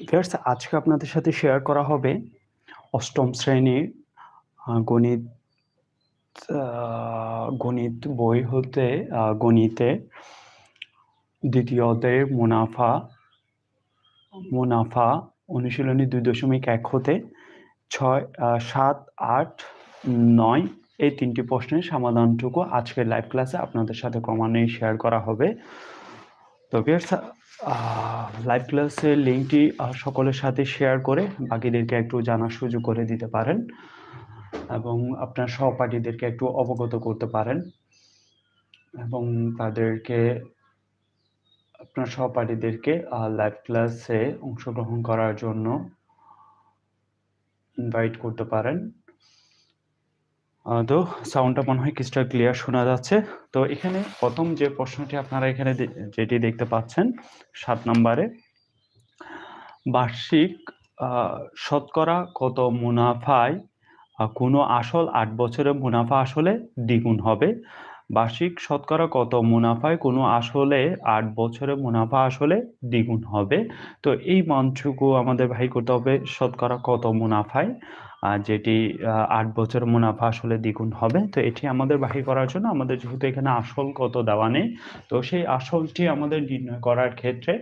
Viewers আজকে আপনাদের সাথে শেয়ার করা হবে অষ্টম শ্রেণির গণিত গণিত বই হতে গণিতে দ্বিতীয় অধ্যায়ের মুনাফা মুনাফা অনুশীলনী দুই দশমিক এক হতে ছয় সাত, আট, নয়, এই তিনটি প্রশ্নের সমাধানটুকু আজকের লাইভ ক্লাসে আপনাদের সাথে ক্রমান্বয়ে শেয়ার করা হবে। তো লাইভ ক্লাসের লিঙ্কটি সকলের সাথে শেয়ার করে বাকিদেরকে একটু জানার সুযোগ করে দিতে পারেন এবং আপনার সহপাঠীদেরকে একটু অবগত করতে পারেন এবং তাদেরকে, আপনার সহপাঠীদেরকে লাইভ ক্লাসে অংশগ্রহণ করার জন্য ইনভাইট করতে পারেন। তো সাউন্ডটা মনে হয় কিছুটা ক্লিয়ার শোনা যাচ্ছে। তো এখানে প্রথম যে প্রশ্নটি আপনারা এখানে যেটি দেখতে পাচ্ছেন, সাত নম্বরে, বার্ষিক শতকরা কত মুনাফায় কোনো আসল আট বছরে মুনাফা আসলে দ্বিগুণ হবে? বার্ষিক শতকরা কত মুনাফায় কোনো আসলে আট বছরে মুনাফা আসলে দ্বিগুণ হবে? তো এই মানটুকু আমাদের ভাই করতে হবে, শতকরা কত মুনাফায়? যেটি আট বছর মুনাফা আসলে দ্বিগুণ হবে। তো এটি আমাদের বাহি করার জন্য আমাদের যেহেতু এখানে আসল কত দেওয়া নেই, তো সেই আসলটি আমাদের নির্ণয় করার ক্ষেত্রে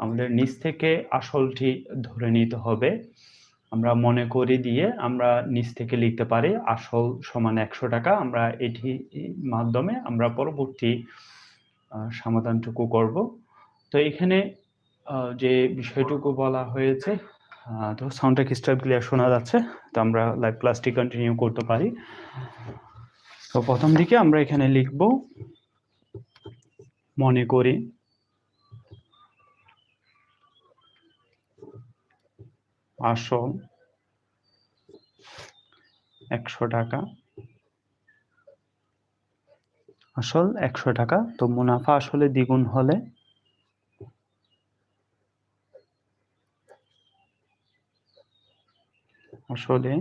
আমাদের নিচ থেকে আসলটি ধরে নিতে হবে। আমরা মনে করি দিয়ে আমরা নিচ থেকে লিখতে পারি আসল সমান একশো টাকা। আমরা এটি মাধ্যমে আমরা পরবর্তী সমাধানটুকু করব। তো এখানে যে বিষয়টুকু বলা হয়েছে তো সাউন্ডটা ক্রিস্টাল ক্লিয়ার শোনা যাচ্ছে, তো আমরা লাইভ ক্লাসটি কন্টিনিউ করতে পারি। তো প্রথম দিকে আমরা এখানে লিখব, মনে করি। আসল একশো টাকা। আসল একশো টাকা, তো মুনাফা আসলে দ্বিগুণ হলে আসলে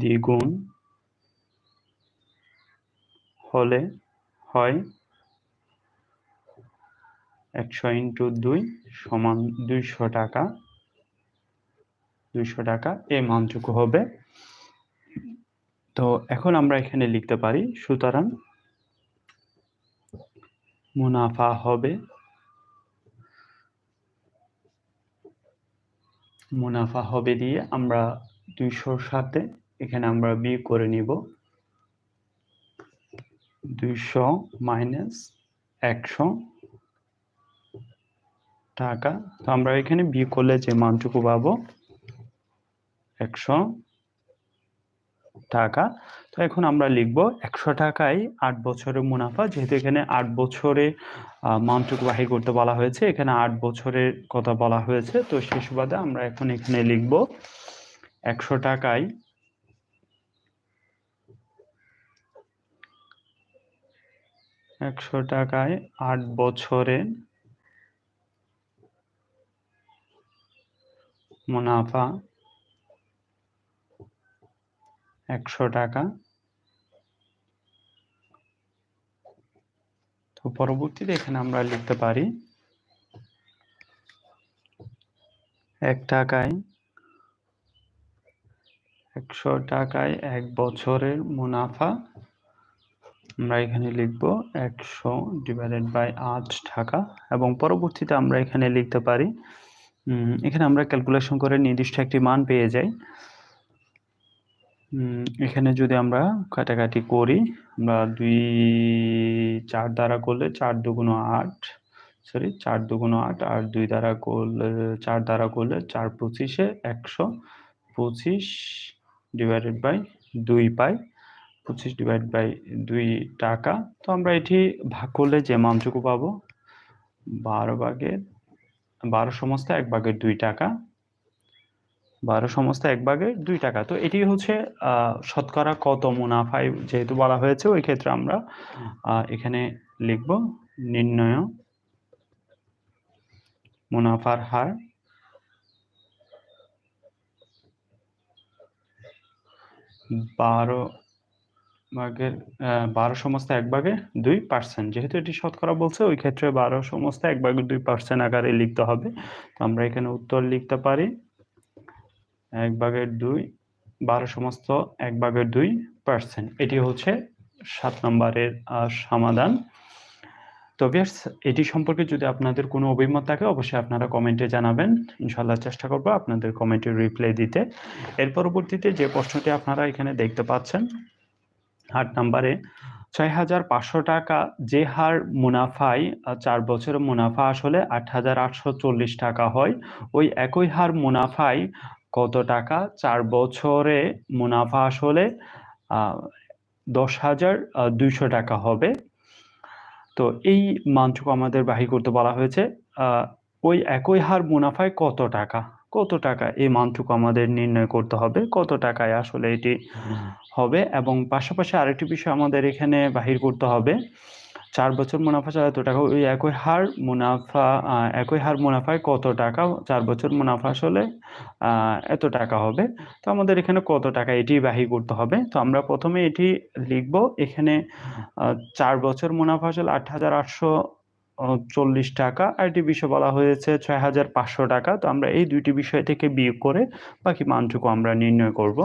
দ্বিগুণ হলে হয় একশো ইন্টু দুই সমান দুইশো টাকা। দুইশো টাকা এই মানটুকু হবে। তো এখন আমরা এখানে লিখতে পারি, সুতরাং মুনাফা হবে মুনাফা হবে দিয়ে আমরা দুইশোর সাথে এখানে আমরা বি করে নিব। দুইশো মাইনাস একশো টাকা। তো আমরা এখানে বি করলে যে মানটুকু পাবো, একশো টাকা। তো এখন আমরা লিখব একশো টাকায় আট বছরের মুনাফা। যেহেতু এখানে আট বছরে আহ, মানটুকু বাহির করতে বলা হয়েছে এখানে আট বছরের কথা বলা হয়েছে। তো সে সুবাদে আমরা এখন এখানে লিখব একশো টাকায় একশো টাকায় আট বছরে মুনাফা একশো টাকা। তো পরবর্তীতে এখানে আমরা লিখতে পারি, এক টাকায়, একশো টাকায় এক বছরের মুনাফা। আমরা এখানে লিখব একশো ডিভাইডেড বাই আট টাকা এবং পরবর্তীতে আমরা এখানে লিখতে পারি এখানে আমরা ক্যালকুলেশন করে নির্দিষ্ট একটি মান পেয়ে যাই। এখানে যদি আমরা কাটাকাটি করি, আমরা দুই, চার দ্বারা করলে চার দুগুণ আট সরি চার দুগুণ আট, আর দুই দ্বারা করলে, চার দ্বারা করলে চার পঁচিশে একশো পঁচিশ ডিভাইডেড বাই দুই পাই, পঁচিশ ডিভাইড বাই দুই টাকা। তো আমরা এটি ভাগ করলে যে মানটুকু পাবো, বারো ভাগের, বারো সমস্ত এক ভাগের দুই টাকা। বারো সমস্ত এক ভাগের দুই টাকা। তো এটি হচ্ছে শতকরা কত মুনাফায় যেহেতু বলা হয়েছে, ওই ক্ষেত্রে আমরা এখানে লিখব নির্ণয় মুনাফার হার। বারো ভাগের বারো সমস্ত এক ভাগে দুই পার্সেন্ট যেহেতু এটি শতকরা বলছে, ওই ক্ষেত্রে বারো সমস্ত এক ভাগে দুই পার্সেন্ট আকারে লিখতে হবে। তো আমরা এখানে উত্তর লিখতে পারি এক ভাগের দুই, বারো সমস্ত এক ভাগের দুই পার্সেন্ট এটি হচ্ছে সাত নম্বরের সমাধান। তো এটি সম্পর্কে যদি আপনাদের কোনো অভিমত থাকে, অবশ্যই আপনারা কমেন্টে জানাবেন। ইনশাল্লাহ চেষ্টা করব আপনাদের কমেন্টের রিপ্লাই দিতে। এর পরবর্তীতে যে প্রশ্নটি আপনারা এখানে দেখতে পাচ্ছেন, আট নম্বরে, ছয় হাজার পাঁচশো টাকা যে হার মুনাফায় চার বছরের মুনাফা আসলে আট হাজার আটশো চল্লিশ টাকা হয়। ওই একই হার মুনাফায় কত টাকা? চার বছরে মুনাফা আসলে আহ, দশ হাজার দুইশো টাকা হবে। তো এই মানটুকু আমাদের বাহির করতে বলা হয়েছে আহ, ওই একই হার মুনাফায় কত টাকা? কত টাকা? এই মানটুকু আমাদের নির্ণয় করতে হবে কত টাকায় আসলে এটি হবে। এবং পাশাপাশি আরেকটি বিষয় আমাদের এখানে বাহির করতে হবে চার বছর মুনাফা এত টাকা, ওই একই হার মুনাফা একই হার মুনাফায় কত টাকা? চার বছর মুনাফা আসলে এত টাকা হবে। তো আমাদের এখানে কত টাকা এটি বাহির করতে হবে? তো আমরা প্রথমে এটি লিখব। এখানে চার বছর মুনাফা আসলে আট হাজার আটশো চল্লিশ টাকা, আর এটি বিষয় বলা হয়েছে ছয় হাজার পাঁচশো টাকা। তো আমরা এই দুইটি বিষয় থেকে বিয়োগ করে বাকি মানটুকু আমরা নির্ণয় করব।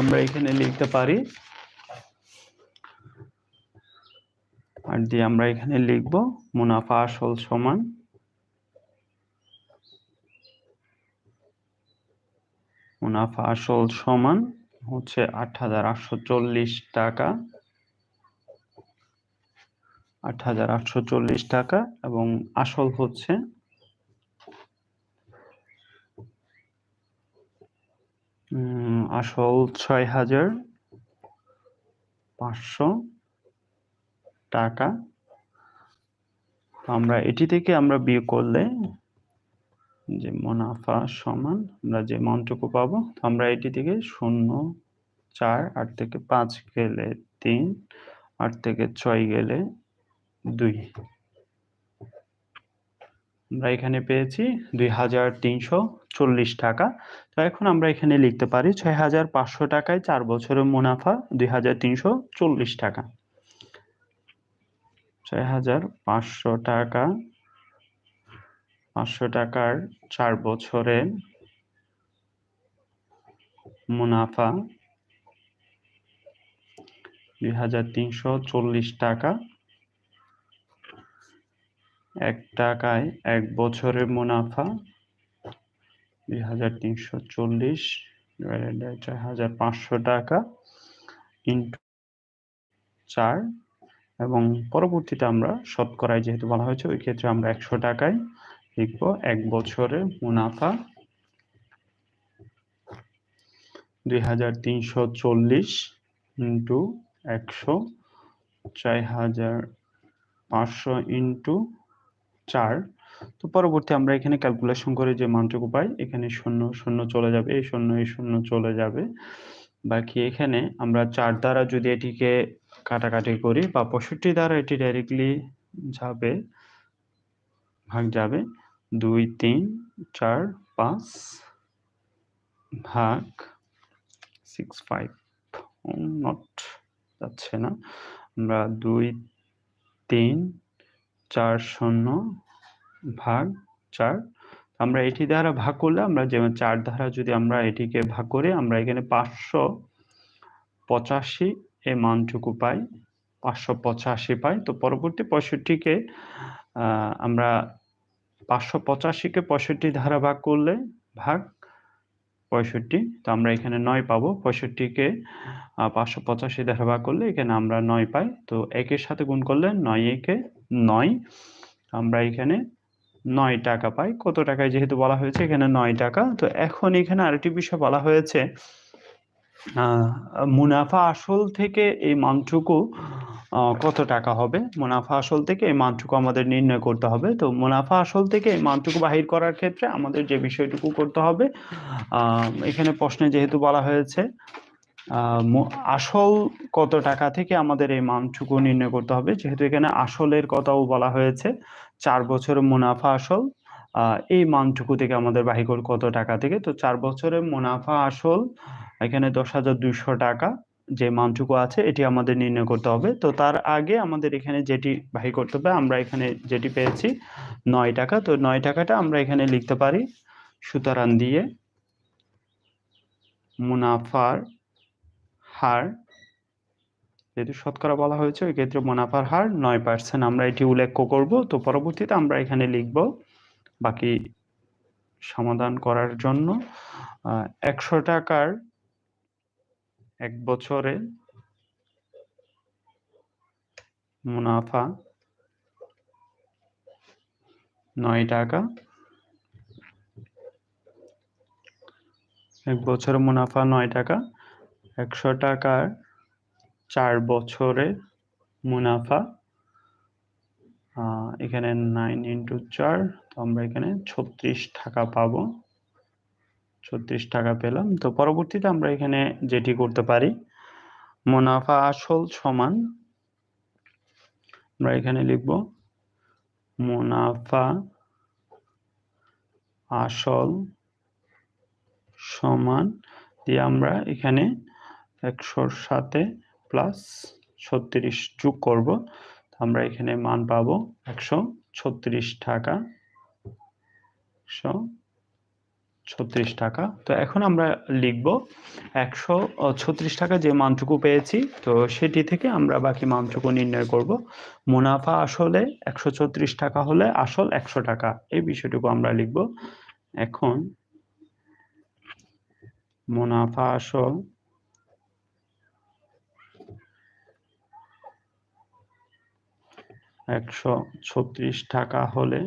আমরা এখানে লিখতে পারি। আর দিয়ে আমরা এখানে লিখব মুনাফা আসল সমান। মুনাফা আসল সমান হচ্ছে আট হাজার আটশো চল্লিশ টাকা। আট হাজার আটশো চল্লিশ টাকা এবং আসল হচ্ছে আসল ছয় হাজার পাঁচশো টাকা। আমরা এটি থেকে আমরা বিয়ে করলে যে মুনাফা সমান, আমরা যে মানটুকু পাবো আমরা এটি থেকে শূন্য চার, আট থেকে পাঁচ গেলে তিন, আট থেকে ছয় গেলে দুই। আমরা এখানে পেয়েছি দুই হাজার তিনশো চল্লিশ টাকা। তো এখন আমরা এখানে লিখতে পারি ছয় হাজার পাঁচশো টাকায় চার বছরের মুনাফা দুই হাজার তিনশো চল্লিশ টাকা। ছয় হাজার পাঁচশো টাকা, পাঁচশো টাকার চার বছরের মুনাফা দুই হাজার তিনশো চল্লিশ টাকা। এক টাকায় এক বছরের মুনাফা দুই হাজার তিনশো চল্লিশ ছয় হাজার পাঁচশো টাকা ইন্টু চার। এবং পরবর্তীতে আমরা শতকরায় যেহেতু বলা হয়েছে, ওই ক্ষেত্রে আমরা একশো টাকায় লিখব এক বছরের মুনাফা দুই হাজার তিনশো চল্লিশ ইন্টু একশো ছয় হাজার পাঁচশো ইন্টু চার। তো পরবর্তী আমরা এখানে ক্যালকুলেশন করে যে মানটুকু পাই, এখানে শূন্য শূন্য চলে যাবে, এই শূন্য এই শূন্য চলে যাবে। বাকি এখানে আমরা চার দ্বারা যদি এটিকে কাটাকাটি করি বা পঁয়ষট্টি দ্বারা এটি ডাইরেক্টলি যাবে, ভাগ যাবে, দুই, তিন, চার, পাঁচ, ভাগ সিক্স ফাইভ নট যাচ্ছে না। আমরা দুই, তিন, চার, শূন্য ভাগ চার। আমরা এটি দ্বারা ভাগ করলে আমরা যেমন চার দ্বারা যদি আমরা এটিকে ভাগ করে, আমরা এখানে পাঁচশো পঁচাশি এ মানটুকু পাই, পাঁচশো পঁচাশি পাই। তো পরবর্তী পঁয়ষট্টিকে আমরা পাঁচশো পঁচাশিকে পঁয়ষট্টি ধারা ভাগ করলে ভাগ পঁয়ষট্টি। তো আমরা এখানে নয় পাবো। পঁয়ষট্টিকে পাঁচশো পঁচাশি ধারা ভাগ করলে এখানে আমরা নয় পাই। তো একের সাথে গুণ করলে নয় একে নয়। আমরা এখানে নয় টাকা পাই। কত টাকায় যেহেতু বলা হয়েছে এখানে নয় টাকা। তো এখন এখানে আরেকটি বিষয় বলা হয়েছে মুনাফা আসল থেকে এই মানটুকু কত টাকা হবে? মুনাফা আসল থেকে এই মানটুকু আমাদের নির্ণয় করতে হবে। তো মুনাফা আসল থেকে এই মানটুকু বাহির করার ক্ষেত্রে আমাদের যে বিষয়টুকু করতে হবে এখানে প্রশ্নে যেহেতু বলা হয়েছে আসল কত টাকা থেকে আমাদের এই মানটুকু নির্ণয় করতে হবে? যেহেতু এখানে আসলের কথাও বলা হয়েছে চার বছরের মুনাফা আসল। এই মানটুকু থেকে আমাদের বাহির করব কত টাকা থেকে? তো চার বছরের মুনাফা আসল এখানে দশ হাজার দুইশো টাকা। যে মানটুকু আছে, এটি আমাদের নির্ণয় করতে হবে। তো তার আগে আমাদের এখানে যেটি বাহির করতে হবে, আমরা এখানে যেটি পেয়েছি নয় টাকা। তো নয় টাকাটা আমরা এখানে লিখতে পারি সুতরাং দিয়ে মুনাফার হার যেহেতু শতকরা বলা হয়েছে, ওই ক্ষেত্রে মুনাফার হার নয় পার্সেন্ট আমরা এটি উল্লেখ করব। তো পরবর্তীতে আমরা এখানে লিখব, বাকি সমাধান করার জন্য একশো টাকার এক বছরে মুনাফা নয় টাকা। এক বছরে মুনাফা নয় টাকা, একশো টাকার চার বছরে মুনাফা। এখানে নাইন ইন্টু চার, তো আমরা এখানে ছত্রিশ টাকা পাবো। ছত্রিশ টাকা পেলাম। তো পরবর্তীতে আমরা এখানে যেটি করতে পারি, মুনাফা আসল সমান, আমরা এখানে লিখব, মুনাফা আসল সমান, দিয়ে আমরা এখানে একশোর সাথে প্লাস ছত্রিশ যোগ করব আমরা এখানে মান পাবো একশো ছত্রিশ টাকা, একশো ছত্রিশ টাকা। তো এখন আমরা লিখব একশো ছত্রিশ টাকা যে মানটুকু পেয়েছি, তো সেটি থেকে আমরা বাকি মানটুকু নির্ণয় করব। মুনাফা আসলে একশো ছত্রিশ টাকা হলে আসল একশো টাকা, এই বিষয়টুকু আমরা লিখব। এখন মুনাফা আসল একশো ছত্রিশ টাকা হলে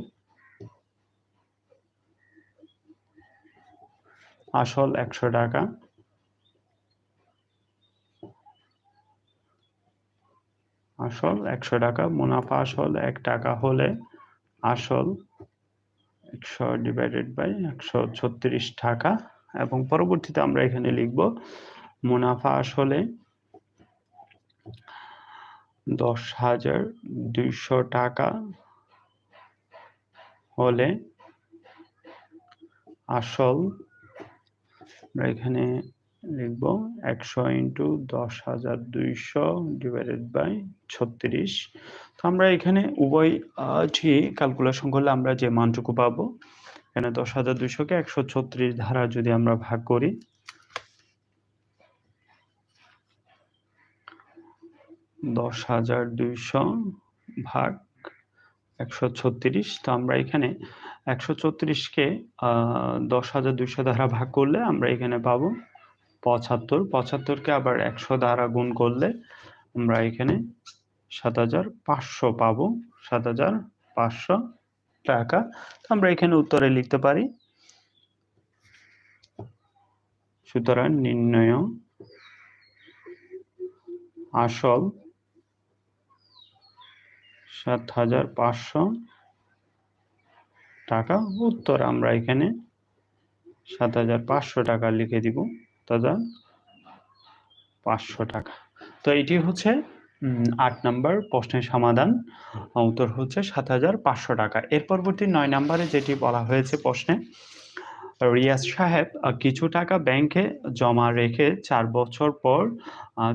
আসল একশো টাকা। আসল একশো টাকা, মুনাফা আসল এক টাকা হলে আসল একশো ডিভাইডেড বাই একশো ছত্রিশ টাকা। এবং পরবর্তীতে আমরা এখানে লিখব, মুনাফা আসলে দশ হাজার দুইশো টাকা হলে আসল আমরা এখানে লিখব একশো ইন্টু দশ হাজার দুইশো ডিভাইডেড বাই ছত্রিশ। তো আমরা এখানে উভয় ঠিক ক্যালকুলেশন করলে আমরা যে মানটুকু পাবো, এখানে দশ হাজার দুইশোকে একশো ছত্রিশ ধারা যদি আমরা ভাগ করি দশ হাজার দুইশো ভাগ একশো ছত্রিশ। তো আমরা এখানে একশো ছত্রিশকে দশ হাজার দুইশো দ্বারা ভাগ করলে আমরা এখানে পাবো পঁচাত্তর। পঁচাত্তরকে আবার একশো দ্বারা গুণ করলে আমরা এখানে সাত হাজার পাঁচশো পাবো। সাত হাজার পাঁচশো টাকা। আমরা এখানে উত্তরে লিখতে পারি। সুতরাং নির্ণয় আসল সাত হাজার পাঁচশো টাকা। উত্তর আমরা এখানে সাত হাজার পাঁচশো টাকা লিখে দিব। দাদা পাঁচশো টাকা। তো এটি হচ্ছে আট নাম্বার প্রশ্নের সমাধান। উত্তর হচ্ছে সাত হাজার পাঁচশো টাকা। এর পরবর্তী নয় নাম্বারে যেটি বলা হয়েছে প্রশ্নে রিয়াজ সাহেব কিছু টাকা ব্যাংকে জমা রেখে চার বছর পর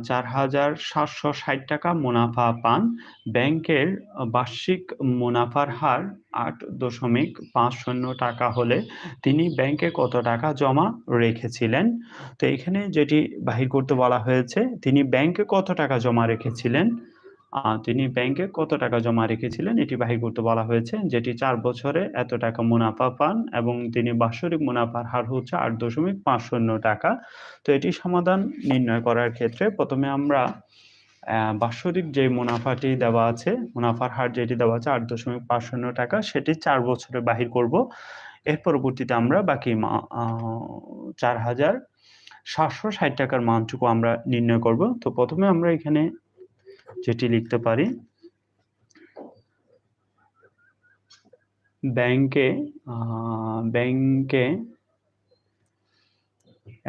চার হাজার সাতশো ষাট টাকা মুনাফা পান। ব্যাংকের বার্ষিক মুনাফার হার আট দশমিক পাঁচ শূন্য টাকা হলে তিনি ব্যাংকে কত টাকা জমা রেখেছিলেন? তো এখানে যেটি বাহির করতে বলা হয়েছে, তিনি ব্যাংকে কত টাকা জমা রেখেছিলেন? তিনি ব্যাংকে কত টাকা জমা রেখেছিলেন এটি বাহির করতে বলা হয়েছে, যেটি চার বছরে এত টাকা মুনাফা পান এবং তিনি বাৎসরিক মুনাফার হার হচ্ছে আট দশমিক পাঁচ শূন্য টাকা। তো এটি সমাধান নির্ণয় করার ক্ষেত্রে প্রথমে আমরা বাৎসরিক যে মুনাফাটি দেওয়া আছে, মুনাফার হার যেটি দেওয়া আছে আট দশমিক পাঁচ শূন্য টাকা, সেটি চার বছরে বাহির করব। এর পরবর্তীতে আমরা বাকি চার হাজার সাতশো ষাট টাকার মানটুকু আমরা নির্ণয় করব। তো প্রথমে আমরা এখানে যেটি লিখতে পারি। ব্যাংকে ব্যাংকে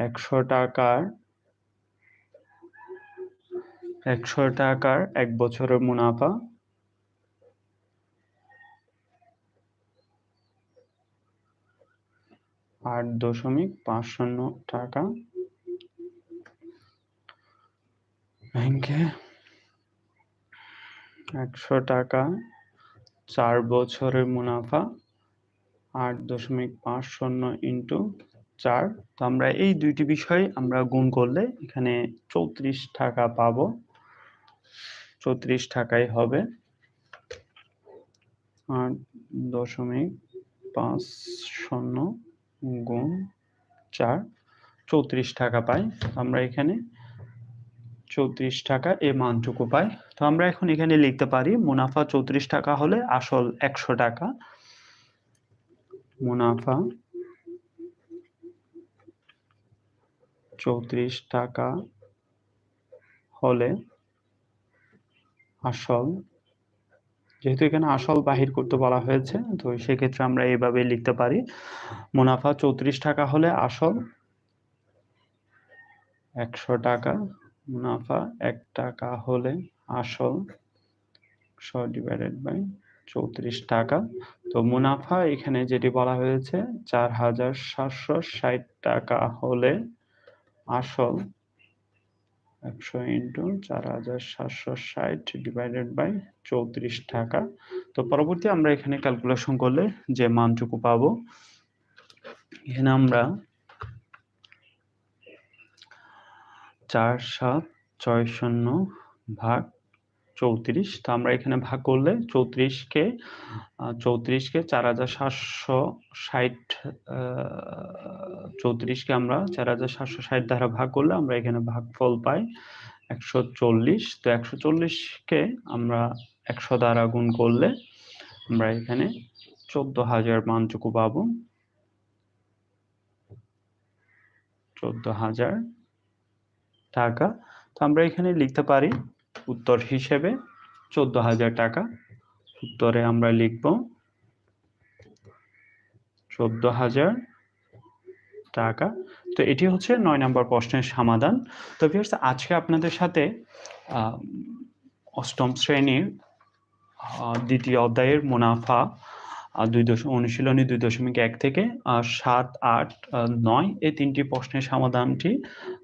একশো টাকার একশো টাকার এক বছরের মুনাফা। আট দশমিক পাঁচ শূন্য টাকা। ব্যাংকে একশো টাকা, চার বছরের মুনাফা, আট দশমিক পাঁচ শূন্য ইন্টু চার। তো আমরা এই দুইটি বিষয় আমরা গুণ করলে এখানে চৌত্রিশ টাকা পাবো। চৌত্রিশ টাকাই হবে। আট দশমিক পাঁচ শূন্য গুণ চার, চৌত্রিশ টাকা পাই। আমরা এখানে চৌত্রিশ টাকা এ মানটুকু পাই তো আমরা এখন এখানে লিখতে পারি, মুনাফা চৌত্রিশ টাকা হলে আসল একশো টাকা। মুনাফা চৌত্রিশ টাকা হলে আসল, যেহেতু এখানে আসল বাহির করতে বলা হয়েছে, তো সেক্ষেত্রে আমরা এইভাবে লিখতে পারি, মুনাফা চৌত্রিশ টাকা হলে আসল একশো টাকা মুনাফা এক টাকা হলে আসল একশো ডিভাইডেড বাই চৌত্রিশ টাকা। তো মুনাফা এখানে যেটি বলা হয়েছে, চার হাজার সাতশো ষাট টাকা হলে আসল একশো ইন্টু চার হাজার সাতশো ষাট ডিভাইডেড বাই চৌত্রিশ টাকা। তো পরবর্তী আমরা এখানে ক্যালকুলেশন করলে যে মানটুকু পাবো, এখানে আমরা চার, সাত, ছয়, শূন্য, ভাগ চৌত্রিশ। তো আমরা এখানে ভাগ করলে চৌত্রিশকে চৌত্রিশকে চার হাজার সাতশো ষাট চৌত্রিশকে আমরা চার হাজার সাতশো ষাট দ্বারা ভাগ করলে আমরা এখানে ভাগফল পাই একশো চল্লিশ। তো একশো চল্লিশকে আমরা একশো দ্বারা গুণ করলে আমরা এখানে চোদ্দ হাজার মানটুকু পাবো। চোদ্দ হাজার টাকা। তো আমরা এখানে লিখতে পারি উত্তর হিসেবে চোদ্দ হাজার টাকা। উত্তরে আমরা লিখব চোদ্দ হাজার টাকা। তো এটি হচ্ছে নয় নম্বর প্রশ্নের সমাধান। তো ভিউয়ার্স, আজকে আপনাদের সাথে অষ্টম শ্রেণির দ্বিতীয় অধ্যায়ের মুনাফা দুই দশমিক অনুশীলনী দুই দশমিক এক থেকে সাত, আট নয়, এই তিনটি প্রশ্নের সমাধানটি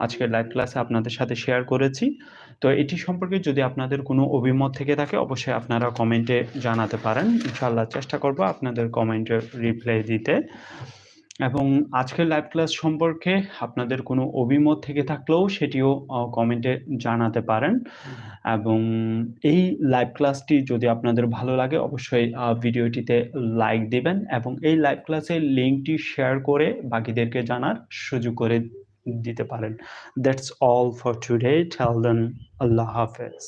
আজকের লাইভ ক্লাসে আপনাদের সাথে শেয়ার করেছি। তো এটি সম্পর্কে যদি আপনাদের কোনো অভিমত থেকে থাকে, অবশ্যই আপনারা কমেন্টে জানাতে পারেন। ইনশাল্লাহ চেষ্টা করব আপনাদের কমেন্টের রিপ্লাই দিতে। এবং আজকের লাইভ ক্লাস সম্পর্কে আপনাদের কোনো অভিমত থেকে থাকলেও সেটিও কমেন্টে জানাতে পারেন। এবং এই লাইভ ক্লাসটি যদি আপনাদের ভালো লাগে, অবশ্যই ভিডিওটিতে লাইক দিবেন এবং এই লাইভ ক্লাসের লিঙ্কটি শেয়ার করে বাকিদেরকে জানার সুযোগ করে দিতে পারেন। That's all for today till then আল্লাহ হাফেজ।